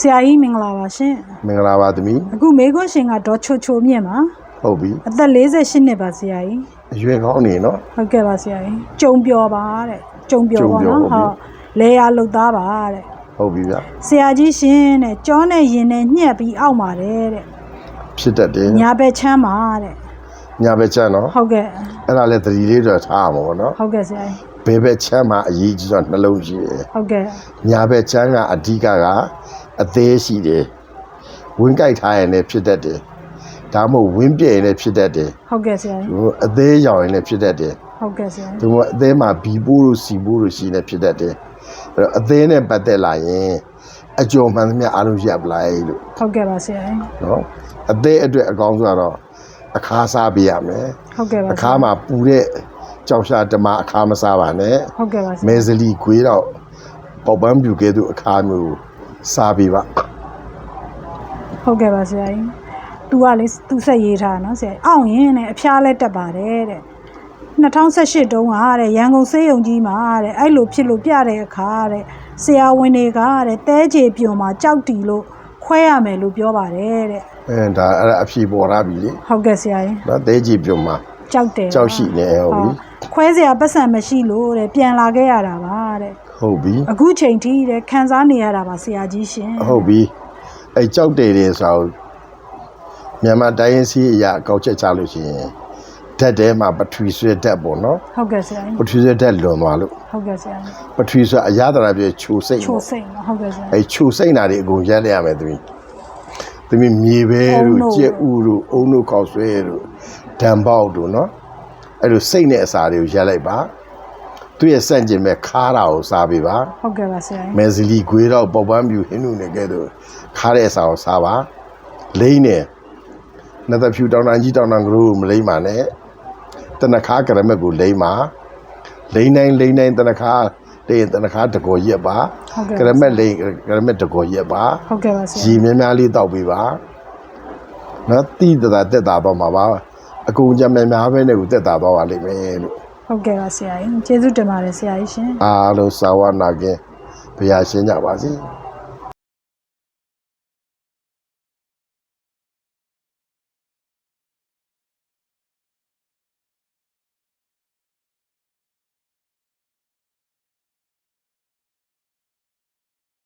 ဆရာကြီးမင်္ဂလာပါရှင်မင်္ဂလာပါသမီးအခုမေခွန်းရှင်ကဒေါ်ချိုချိုမြင့်ပါဟုတ်ပြီအသက်48နှစ်ပါဆရာကြီးအရွယ်ကောင်းနေနော်ဟုတ်ကဲ့ပါဆရာကြီးကြုံပြောပါတဲ့ကြုံပြောပါကြုံပြောနော်ဟုတ်ပြီဟုတ်လေယာလုတ်သားပါတဲ့ဟုတ်ပြီဗျဆရာကြီးရှင်တဲ့ကြောနဲ့ရင်နဲ့ညှက်ပြီးအောက်ပါတယ်တဲ့ဖြစ်တတ်တယ်ညာဘက်ချမ်းပါတဲ့ညာဘက်ချမ်းနော်ဟုတ်ကဲ့အဲ့ဒါလည်းသတိလေးတော့ထားမှာပေါ့နော်ဟုတ်ကဲ့ဆရာကြီးဘယ်ဘက်ချမ်းမှာအရေးကြီးတော့နှလုံးရှိတယ်ဟုတ်ကဲ့ညာဘက်ချမ်းကအဓိကက အသေးရှိတယ်ဝင်းကြိုက်ထားရင်လည်းဖြစ်တတ်တယ်ဒါမှမဟုတ်ဝင်းပြည့်ရင်လည်းဖြစ်တတ်တယ်ဟုတ်ကဲ့ဆရာကြီးဟိုအသေးရောင်ရင်လည်းဖြစ်တတ်တယ်ဟုတ်ကဲ့ဆရာဒီမှာအသေးမှာဘီပိုးလို့စီပိုးလို့ရှိနေဖြစ်တတ်တယ်အဲ့တော့အသေးနဲ့ပတ်သက်လာရင်အကျော်မှန်သမျှအားလုံးရပလိုက်လို့ဟုတ်ကဲ့ပါဆရာကြီးနော်အသေးအတွက်အကောင်းဆုံးကတော့အခါစားပေးရမယ်ဟုတ်ကဲ့ပါအခါမှာပူတဲ့ကြောက်ရှာဓမ္မအခါမစားပါနဲ့ဟုတ်ကဲ့ပါဆရာမဲစလီခွေးတော့ပေါက်ပန်းပြူကဲသူအခါမျိုး စားပေးပါဟုတ်ကဲ့ပါဆရာကြီး။ तू ကလေသူဆက်ရေးထားတာနော်ဆရာကြီး။အောင့်ရင်နဲ့အဖျားလဲတက်ပါတယ်တဲ့။2018တုန်းကတဲ့ရန်ကုန်စေးရုံကြီးမှာတဲ့အဲ့လိုဖြစ်လို့ပြတဲ့အခါတဲ့ဆရာဝန်တွေကတဲ့တဲချေပြွန်မှာကြောက်တီလို့ခွဲရမယ်လို့ပြောပါတယ်တဲ့အဲဒါအဲ့ဒါအဖြေပေါ်လာပြီလေ။ဟုတ်ကဲ့ဆရာကြီးနော်တဲကြည့်ပြုံမှာ။ကြောက်တယ်ကြောက်ရှိနေဟုတ်ပြီခွဲစရာပတ်စံမရှိလို့တဲ့ပြန်လာခဲ့ရတာပါတဲ့ ဟုတ်ပြီ။အခုချိန်ထိတဲ့ခံစားနေရတာပါဆရာကြီးရှင်။ဟုတ်ပြီအဲကြောက်တယ်တယ်ဆိုတော့မြန်မာတိုင်းရင်းစီအရာအကောက်ချက်ချလို့ရှိရင်ဓာတ်ထဲမှာပထဝီဆွဲဓာတ်ပေါ့နော်ဟုတ်ကဲ့ဆရာကြီးပထဝီဆွဲဓာတ်လွန်သွားလို့။ဟုတ်ကဲ့ဆရာကြီးပထဝီဆွဲအရာတရာပြည့်ချိုစိတ်။ချိုပေါ့စိတ်နော်ဟုတ်ကဲ့ဆရာကြီးအဲချိုစိတ်နာတွေအကုန်ရက်လိုက်ရမယ်သမီးသမီးမြေပဲအုံတို့တို့ကြက်ဥတို့အုံတို့ကောက်ဆွဲတို့ဓာန်ပေါက်တို့နော်အဲ့လိုစိတ်နဲ့အစာတွေကိုရက်လိုက်ပါ သူ့ရဲ့စန့်ကျင်မဲ့ခါးတာကိုစားပေးပါဟုတ်ကဲ့ပါဆရာကြီးမဲဇလီခွေးတော့ပေါပန်းပြူဟင်းနုနဲ့ကဲတော့ခါးတဲ့အစာကိုစားပါလိမ့်နေနတ်သဖြူတောင်တန်းကြီးတောင်တန်းကလေးကိုမလိမ့်ပါနဲ့တနခါကရမက်ကိုလိမ့်ပါလိမ့်နိုင်လိမ့်နိုင်တနခါလိမ့်ရင်တနခါတကောရက်ပါဟုတ်ကဲ့ကရမက်လိမ့်ကရမက်တကောရက်ပါဟုတ်ကဲ့ပါဆရာရေများများလေးတောက်ပေးပါနော်တိတတာတက်တာတော့မှာပါအကုန်ကြများများပဲနဲ့ကိုတက်တာတော့ပါလိမ့်မယ်လို့ ဟုတ်ကဲ့ပါဆရာကြီးကျေးဇူးတင်ပါတယ်ဆရာကြီးရှင် အားလုံးစာဝနာကင်းဘုရားရှင်းကြပါစေ။